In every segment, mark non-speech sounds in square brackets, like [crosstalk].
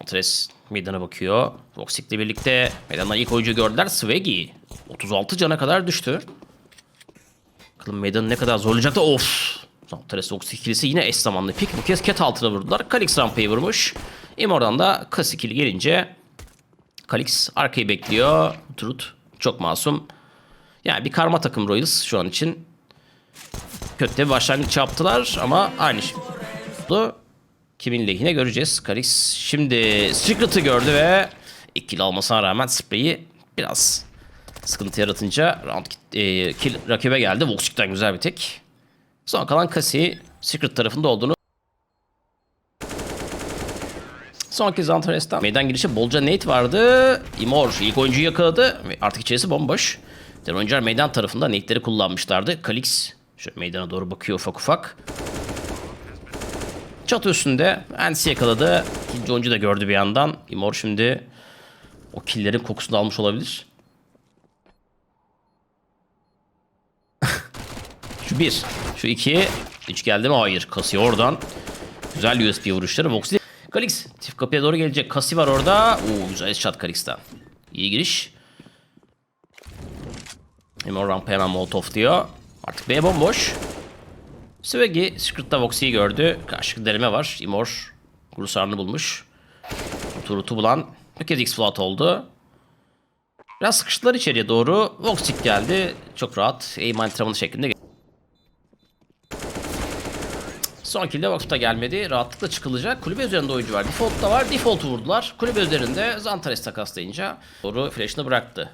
Zantres meydana bakıyor. Voxic'le birlikte meydandan ilk oyuncu gördüler. Swaggy 36 cana kadar düştü. Bakalım meydanı ne kadar zorlayacaktı. Of! Zantres Voxic ikilisi yine eş zamanlı pik. Bu kez cat altına vurdular. Kalix rampayı vurmuş. Imor'dan da kas ikili gelince Kalix arkayı bekliyor. Trut çok masum. Yani bir karma takım Royals şu an için. Kötü bir başlangıç yaptılar ama aynı şey oldu. Kimin lehine göreceğiz. Kalix şimdi Secret'ı gördü ve ikili almasına rağmen spreyi biraz sıkıntı yaratınca round e, kill rakibe geldi. Voxic'ten güzel bir tek. Son kalan Kasi Secret tarafında olduğunu Son kez Antares'ten meydan girişi bolca Nate vardı. Imor ilk oyuncuyu yakaladı. Artık içerisi bomboş. Diğer oyuncular meydan tarafında Nate'leri kullanmışlardı. Kalix şöyle meydana doğru bakıyor ufak ufak. Çatı üstünde Ansi yakaladı. İkinci oyuncu da gördü bir yandan. Imor şimdi o killerin kokusunu almış olabilir. [laughs] şu bir. Şu iki. Üç geldi mi? Hayır. Kasıyor oradan. Güzel USB vuruşları. Voxley. Kalix. Çift kapıya doğru gelecek. Kasi var orada. Oo, güzel shot Kalix'ten. İyi giriş. Imor rampa hemen Molotov diyor. Artık B bomboş. Swaggy Secret'ta Voxy'yi gördü. Karşılıklı deneme var. Imor Grusar'ını bulmuş. Turut'u bulan bir kez X-Float oldu. Biraz sıkıştılar içeriye doğru. Voxy geldi. Çok rahat. Aim antrenmanı şeklinde. Son kill de Vox'ta gelmedi. Rahatlıkla çıkılacak. Kulübe üzerinde oyuncu var. Default da var. Default'u vurdular. Kulübe üzerinde Zantares takaslayınca doğru flash'ını bıraktı.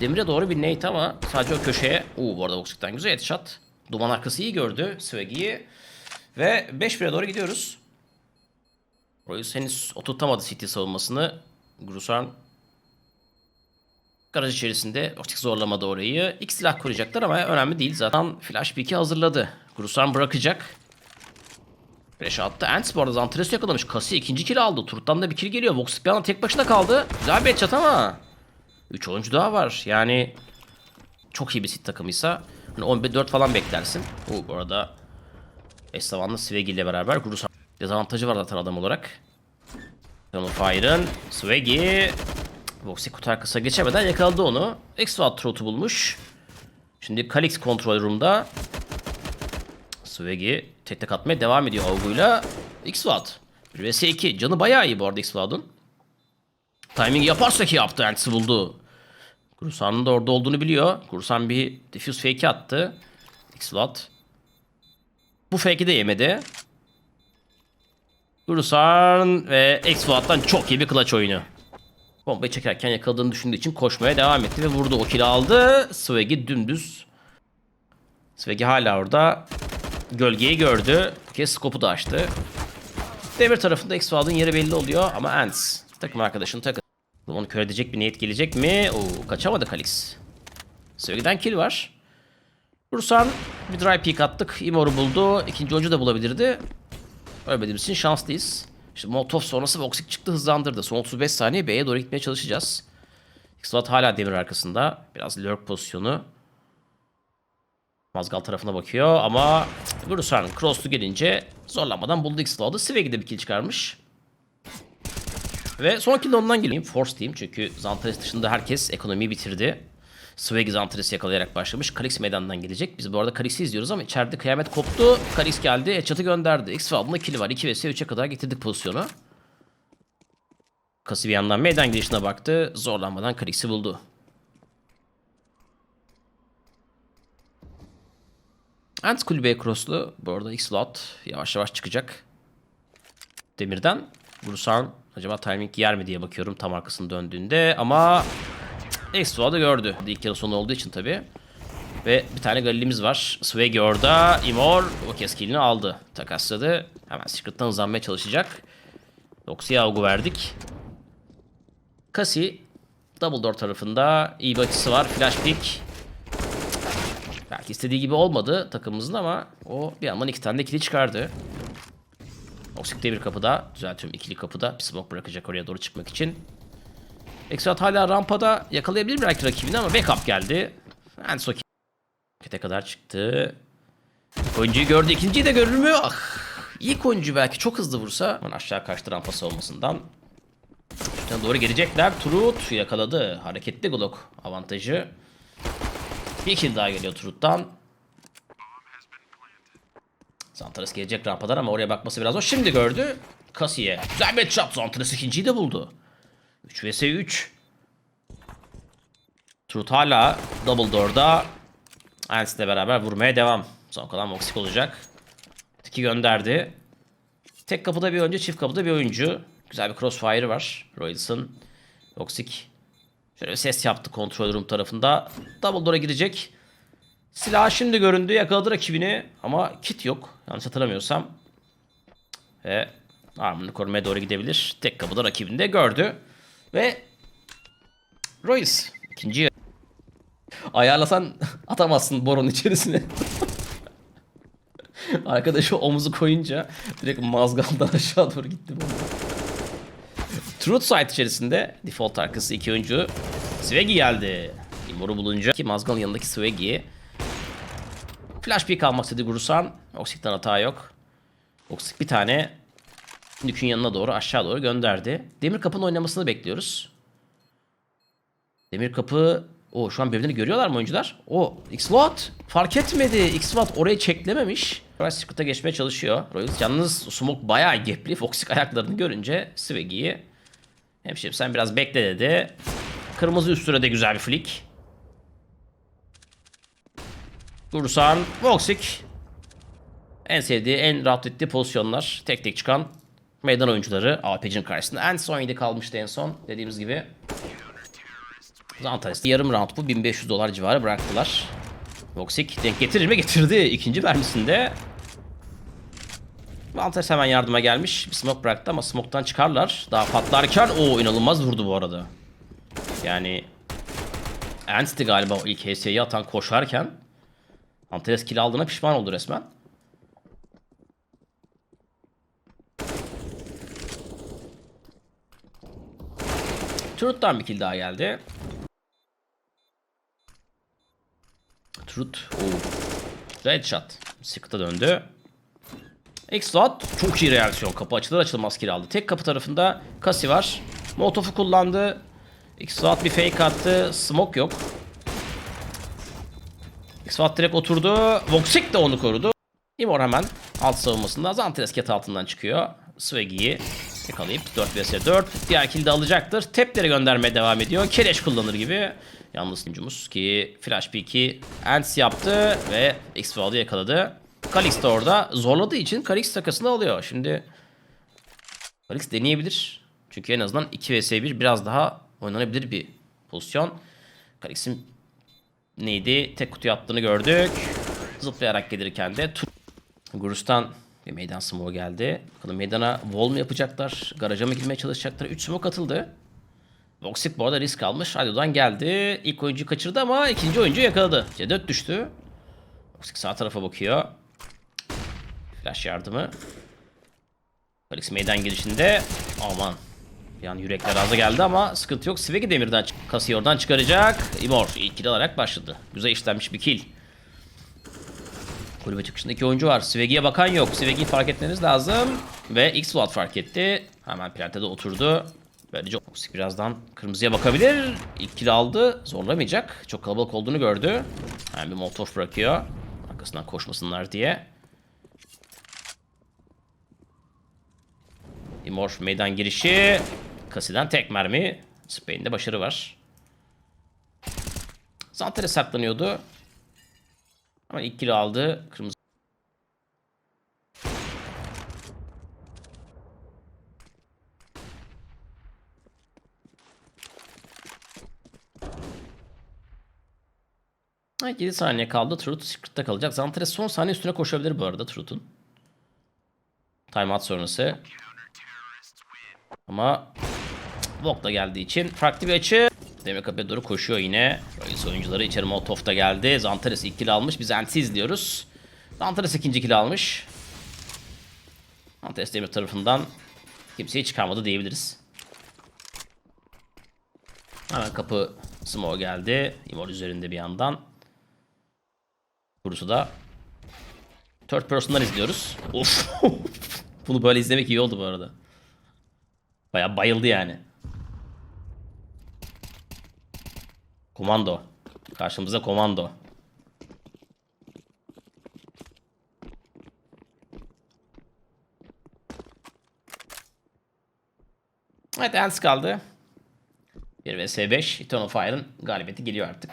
Demir'e doğru bir nate ama sadece o köşeye. Uuu bu arada Voxic'ten güzel headshot. Duman arkası iyi gördü Swaggy'yi. Ve 5-1'e doğru gidiyoruz. Royce henüz oturtamadı City savunmasını. Grusan garaj içerisinde Voxic zorlamadı orayı. İlk silah koruyacaklar ama önemli değil. Zaten Flash 1-2 hazırladı. Grusan bırakacak. Flash attı. Ants bu arada Zantares'i yakalamış. Kasi ikinci kill aldı. Turut'tan da bir kill geliyor. Voxic bir anda tek başına kaldı. Güzel bir headshot ama 3 oyuncu daha var. Yani çok iyi bir sit takımıysa hani 11-4 falan beklersin. Bu bu arada eş zamanlı Swaggy ile beraber Gurus dezavantajı var zaten adam olarak. Cannon Fire'ın Swaggy Voxy kutu arkasına geçemeden yakaladı onu. X-Watt Trot'u bulmuş. Şimdi Kalix kontrol room'da. Swaggy tek tek atmaya devam ediyor avguyla. X-Watt. 1 vs 2. Canı bayağı iyi bu arada X-Watt'un. Timing yaparsa ki yaptı. Ants'i buldu. Kursan'ın da orada olduğunu biliyor. Kursan bir diffuse fake attı. X-Lot. Bu fake'i de yemedi. Kursan ve X-Lot'tan çok iyi bir clutch oyunu. Bombayı çekerken yakaladığını düşündüğü için koşmaya devam etti ve vurdu. O kill'i aldı. Swaggy dümdüz. Swaggy hala orada. Gölgeyi gördü. Bu kez da açtı. Demir tarafında X-Lot'un yeri belli oluyor ama Ants. Takım arkadaşını takı. Onu kör edecek bir niyet gelecek mi? Oo, kaçamadı Kalix. Sevgiden kill var. Bursan bir dry peek attık. Imor'u buldu. İkinci oyuncu da bulabilirdi. Ölmediğimiz için şanslıyız. İşte Molotov sonrası Voxic çıktı hızlandırdı. Son 35 saniye B'ye doğru gitmeye çalışacağız. X-Watt hala demir arkasında. Biraz lurk pozisyonu. Mazgal tarafına bakıyor ama Bursan cross'lu gelince zorlanmadan buldu X-Watt'ı. Sveg'i de bir kill çıkarmış. Ve son kill ondan geleyim. Force diyeyim çünkü Zantares dışında herkes ekonomiyi bitirdi. Swaggy Zantares'i yakalayarak başlamış. Kalix meydandan gelecek. Biz bu arada Kalix'i izliyoruz ama içeride kıyamet koptu. Kalix geldi. Çatı gönderdi. X Falcon'da kill'i var. 2 vs 3'e kadar getirdik pozisyonu. Kasi bir yandan meydan girişine baktı. Zorlanmadan Kalix'i buldu. Ant kulübeye crosslu. Bu arada X-Lot yavaş yavaş çıkacak. Demirden. Vursan acaba timing yer mi diye bakıyorum tam arkasını döndüğünde ama X-Flot'u da gördü. İlk yarı sonu olduğu için tabi. Ve bir tane galilimiz var. Swaggy orada. Imor o kez killini aldı. Takasladı. Hemen Secret'tan hızlanmaya çalışacak. Doxy'ye avgu verdik. Kasi Double Door tarafında iyi bir açısı var. Flash pick. Belki istediği gibi olmadı takımımızın ama o bir yandan iki tane de ikili çıkardı. Oksik bir kapıda. Düzeltiyorum ikili kapıda. Bir smoke bırakacak oraya doğru çıkmak için. Exat hala rampada yakalayabilir belki rakibini ama backup geldi. Ensoki Kete kadar çıktı. Oyuncuyu gördü. ikinciyi de görür mü? Ah. İlk oyuncu belki çok hızlı vursa. Aman aşağı kaçtı rampası olmasından. Yana doğru gelecekler. Trut yakaladı. Hareketli Glock avantajı. Bir kill daha geliyor Trut'tan. Zantares gelecek rampadan ama oraya bakması biraz zor. Şimdi gördü. Kasiye. Güzel bir headshot. Zantares ikinciyi de buldu. 3 vs 3. Trut hala double door'da. Ants ile beraber vurmaya devam. Son kalan Voxic olacak. Tiki gönderdi. Tek kapıda bir oyuncu, çift kapıda bir oyuncu. Güzel bir crossfire var. Royals'ın. Voxic. Şöyle bir ses yaptı kontrol room tarafında. Double door'a girecek. Silah şimdi göründü. Yakaladı rakibini. Ama kit yok. Yanlış hatırlamıyorsam. Ve armını korumaya doğru gidebilir. Tek kapıda rakibini de gördü. Ve Royce ikinci ayarlasan [laughs] atamazsın boronun içerisine. [laughs] Arkadaşı omuzu koyunca direkt mazgaldan [laughs] aşağı doğru gitti bu. Truth Sight içerisinde default arkası iki oyuncu. Swaggy geldi. Imor'u bulunca ki mazgalın yanındaki Swaggy. Flash pick almak istedi Gurusan. Oxic'ten hata yok. Oxic bir tane Nük'ün yanına doğru aşağı doğru gönderdi. Demir kapının oynamasını bekliyoruz. Demir kapı o şu an birbirini görüyorlar mı oyuncular? O X-Watt fark etmedi. X-Watt orayı çeklememiş. Price Secret'a geçmeye çalışıyor. Royals yalnız Smoke bayağı gepli. Foxik ayaklarını görünce Swaggy'yi Hemşerim sen biraz bekle dedi. Kırmızı üstüne de güzel bir flick. Dursan, Voxic. En sevdiği, en rahat ettiği pozisyonlar. Tek tek çıkan meydan oyuncuları APC'nin karşısında. En son 7 kalmıştı en son. Dediğimiz gibi. Zantares'te yarım round bu. 1500 dolar civarı bıraktılar. Voxic denk getirir mi? Getirdi. İkinci vermisinde. Zantares hemen yardıma gelmiş. Bir smoke bıraktı ama smoke'tan çıkarlar. Daha patlarken o inanılmaz vurdu bu arada. Yani Ernst'i galiba ilk HS'yi atan koşarken Antares kill aldığına pişman oldu resmen. Truth'tan bir kill daha geldi. Truth. Oo. Red shot. Sıkıta döndü. X-Lot çok iyi reaksiyon. Kapı açılır açılmaz kill aldı. Tek kapı tarafında Kasi var. Molotov'u kullandı. X-Lot bir fake attı. Smoke yok. X-Watt direkt oturdu. Voxic de onu korudu. Imor hemen alt savunmasında Zantres ket altından çıkıyor. Swaggy'yi yakalayıp 4 vs 4. Diğer kill de alacaktır. Tepleri göndermeye devam ediyor. Keleş kullanır gibi. Yalnız oyuncumuz ki Flash Peek'i Ants yaptı ve X-Wall'ı yakaladı. Kalix de orada zorladığı için Kalix takasını alıyor. Şimdi Kalix deneyebilir. Çünkü en azından 2 vs 1 biraz daha oynanabilir bir pozisyon. Kalix'in neydi? Tek kutuya attığını gördük. Zıplayarak gelirken de Gurus'tan bir meydan smoke geldi. Bakalım meydana wall mu yapacaklar? Garaja mı girmeye çalışacaklar? 3 smoke atıldı. Voxic bu arada risk almış. Radyo'dan geldi. İlk oyuncu kaçırdı ama ikinci oyuncu yakaladı. C4 düştü. Voxic sağ tarafa bakıyor. Flash yardımı. Felix meydan girişinde. Aman. Bir an yürekler ağza geldi ama sıkıntı yok. Svegi demirden kasayı oradan çıkaracak. Imor ilk kill alarak başladı. Güzel işlenmiş bir kill. Kulübe çıkışında iki oyuncu var. Svegi'ye bakan yok. Svegi'yi fark etmeniz lazım. Ve X-Watt fark etti. Hemen plantede oturdu. Böylece Oxik birazdan kırmızıya bakabilir. İlk kill aldı. Zorlamayacak. Çok kalabalık olduğunu gördü. Hemen bir molotov bırakıyor. Arkasından koşmasınlar diye. Imor meydan girişi. Kasi'den tek mermi. Spain'de başarı var. Zantere saklanıyordu. Ama ilk kill aldı. Kırmızı. Evet 7 saniye kaldı. Truth Secret'ta kalacak. Zantres son saniye üstüne koşabilir bu arada Truth'un. Timeout sonrası. Ama Vok da geldiği için farklı bir açı. Demir kapıya doğru koşuyor yine. Royals oyuncuları içeri Molotov da geldi. Zantares ilk kill almış. Biz anti izliyoruz. Zantares ikinci kill almış. Zantares Demir tarafından kimseyi çıkarmadı diyebiliriz. Hemen kapı Smo geldi. Imor üzerinde bir yandan. Kurusu da Third person'dan izliyoruz. Of. [laughs] Bunu böyle izlemek iyi oldu bu arada. Baya bayıldı yani. Komando. Karşımıza komando. Evet Ants kaldı. 1 vs 5. Eternal Fire'ın galibiyeti geliyor artık.